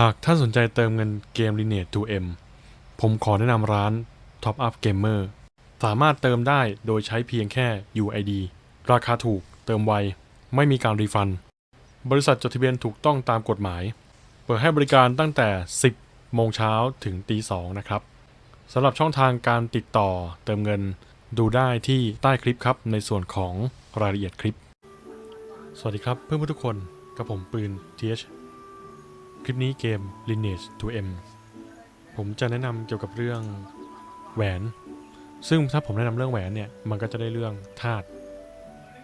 หากท่านสนใจเติมเงินเกม Lineage 2M ผมขอแนะนำร้าน Top Up Gamer สามารถเติมได้โดยใช้เพียงแค่ UID ราคาถูก เติมไว ไม่มีการรีฟัน บริษัทจดทะเบียนถูกต้องตามกฎหมาย เปิดให้บริการตั้งแต่ 10 โมงเช้าถึงตี2นะครับสำหรับช่องทางการติดต่อเติมเงินดูได้ที่ใต้คลิปครับ ในส่วนของรายละเอียดคลิป สวัสดีครับเพื่อนๆทุกคนกับผมปืน TH คลิปนี้เกม Lineage 2M ผมจะแนะนำเกี่ยวกับเรื่องแหวน ซึ่งถ้าผมแนะนำเรื่องแหวนเนี่ย มันก็จะได้เรื่องธาตุ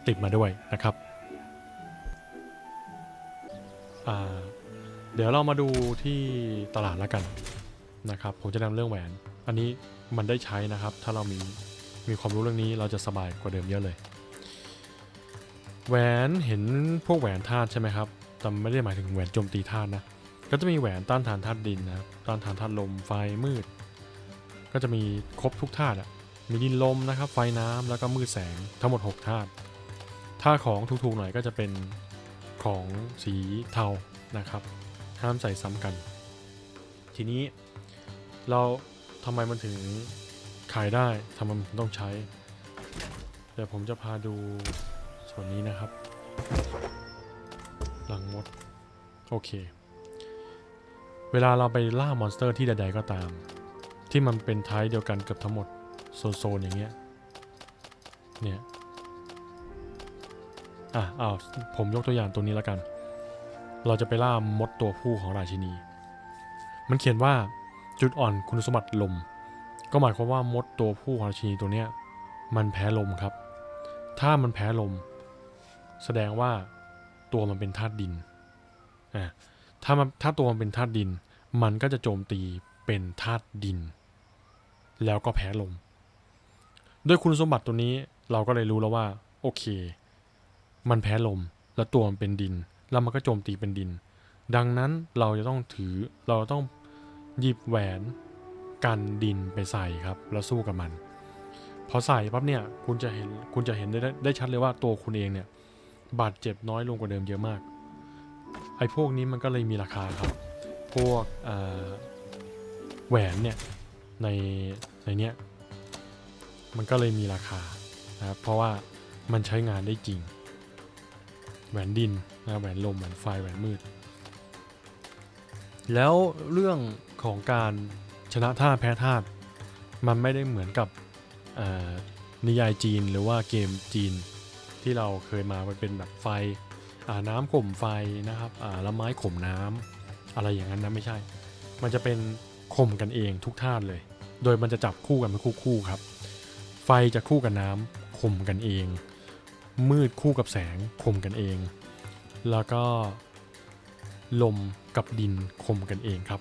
ติดมาด้วยนะครับ เดี๋ยวเรามาดูที่ตลาดแล้วกันนะครับ ผมจะแนะนำเรื่องแหวน อันนี้มันได้ใช้นะครับ ถ้าเรามีมีความรู้เรื่องนี้เราจะสบายกว่าเดิมเยอะเลย แหวนเห็นพวกแหวนธาตุใช่ไหมครับแต่ไม่ได้หมายถึงแหวนโจมตีธาตุนะ ก็จะมีแหวนต้านทานธาตุดินนะครับต้านทานธาตุลมไฟมืด ก็จะมีครบทุกธาตุอะมีดินลมนะครับ ไฟน้ำแล้วก็มืดแสงทั้งหมด6ธาตุธาตุของถูกๆหน่อยก็จะเป็นของสีเทานะครับ ห้ามใส่ซ้ำกัน ทีนี้เราทำไมมันถึงขายได้ทำไมมันต้องใช้ เดี๋ยวผมจะพาดูส่วนนี้นะครับ หลังมด โอเค เวลาเราไปล่ามอนสเตอร์ที่ใดๆก็ตาม ที่มันเป็นไทป์เดียวกันเกือบทั้งหมดโซนๆอย่างเงี้ยเนี่ยอะอ้าวผมยกตัวอย่างตัวนี้แล้วกัน เราจะไปล่ามดตัวผู้ของราชินี มันเขียนว่าจุดอ่อนคุณสมบัติลม ก็หมายความว่ามดตัวผู้ของราชินีตัวเนี้ยมันแพ้ลมครับ ถ้ามันแพ้ลม แสดงว่าตัวมันเป็นธาตุดินอ่า ถ้ามันถ้าตัวมันเป็นธาตุดิน มันก็จะโจมตีเป็นธาตุดิน แล้วก็แพ้ลม ด้วยคุณสมบัติตัวนี้เราก็เลยรู้แล้วว่า โอเค มันแพ้ลม แล้วตัวมันเป็นดิน แล้วมันก็โจมตีเป็นดิน ดังนั้นเราจะต้องถือเราต้องหยิบแหวนกันดินไปใส่ครับ แล้วสู้กับมันพอใส่ปั๊บเนี่ยคุณจะเห็นคุณจะเห็นได้ได้ชัดเลยว่าตัวคุณเองเนี่ยบาดเจ็บน้อยลงกว่าเดิมเยอะมาก ไอ้พวกนี้มันก็เลยมีราคาครับ พวกแหวนเนี่ยในในเนี้ยมันก็เลยมีราคานะครับเพราะว่ามันใช้งานได้จริง แหวนดินนะแหวนลมแหวนไฟแหวนมืด แล้วเรื่องของการชนะท่าแพ้ธามันไม่ได้เหมือนกับนิยายจีนหรือว่าเกมจีนที่เราเคยมามันเป็นแบบไฟ น้ำข่มไฟนะครับแล้วไม้ข่มน้ำอะไรอย่างนั้นนะไม่ใช่ มันจะเป็นข่มกันเองทุกธาตุเลย โดยมันจะจับคู่กันเป็นคู่คู่ครับ ไฟจะคู่กับน้ำข่มกันเอง มืดคู่กับแสงข่มกันเอง แล้วก็ลมกับดินข่มกันเองครับ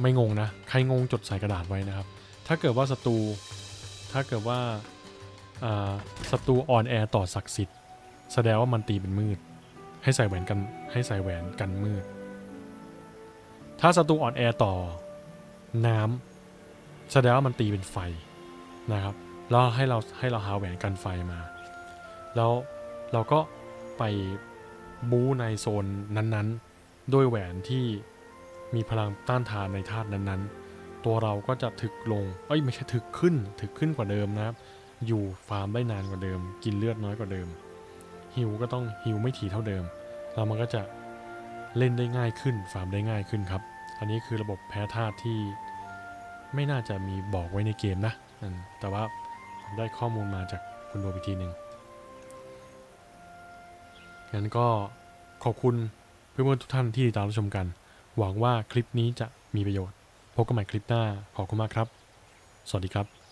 ไม่งงนะ ใครงงจดใส่กระดาษไว้นะครับ ถ้าเกิดว่าศัตรูถ้าเกิดว่าอ่าศัตรูอ่อนแอต่อศักดิ์สิทธิ์ แสดงว่ามันตีเป็นมืด ให้ใส่แหวนกันให้ใส่แหวนกันมืด ถ้าศัตรูอ่อนแอต่อ น้ำแสดงว่ามันตีเป็นไฟนะครับแล้วให้เราให้เราหาแหวนกันไฟมา แล้วเราก็ไปบู๊ในโซนนั้นๆ ด้วยแหวนที่มีพลังต้านทานในธาตุนั้นๆ ตัวเราก็จะถึกลง เอ้ยไม่ใช่ถึกขึ้น ถึกขึ้นกว่าเดิมนะครับ อยู่ฟาร์มได้นานกว่าเดิม กินเลือดน้อยกว่าเดิม ฮิวก็ต้องฮิวไม่ถี่เท่าเดิม แล้วมันก็จะเล่นได้ง่ายขึ้นฟาร์มได้ง่ายขึ้นครับ อันนี้คือระบบแพ้ธาตุที่ไม่น่าจะมีบอกไว้ในเกมนะอืมแต่ว่าผมได้ข้อมูลมาจากคุณโดบิทีหนึ่งงั้นก็ขอบคุณเพื่อนๆทุกท่านที่ติดตามรับชมกัน หวังว่าคลิปนี้จะมีประโยชน์ พบกันใหม่คลิปหน้า ขอบคุณมากครับ สวัสดีครับ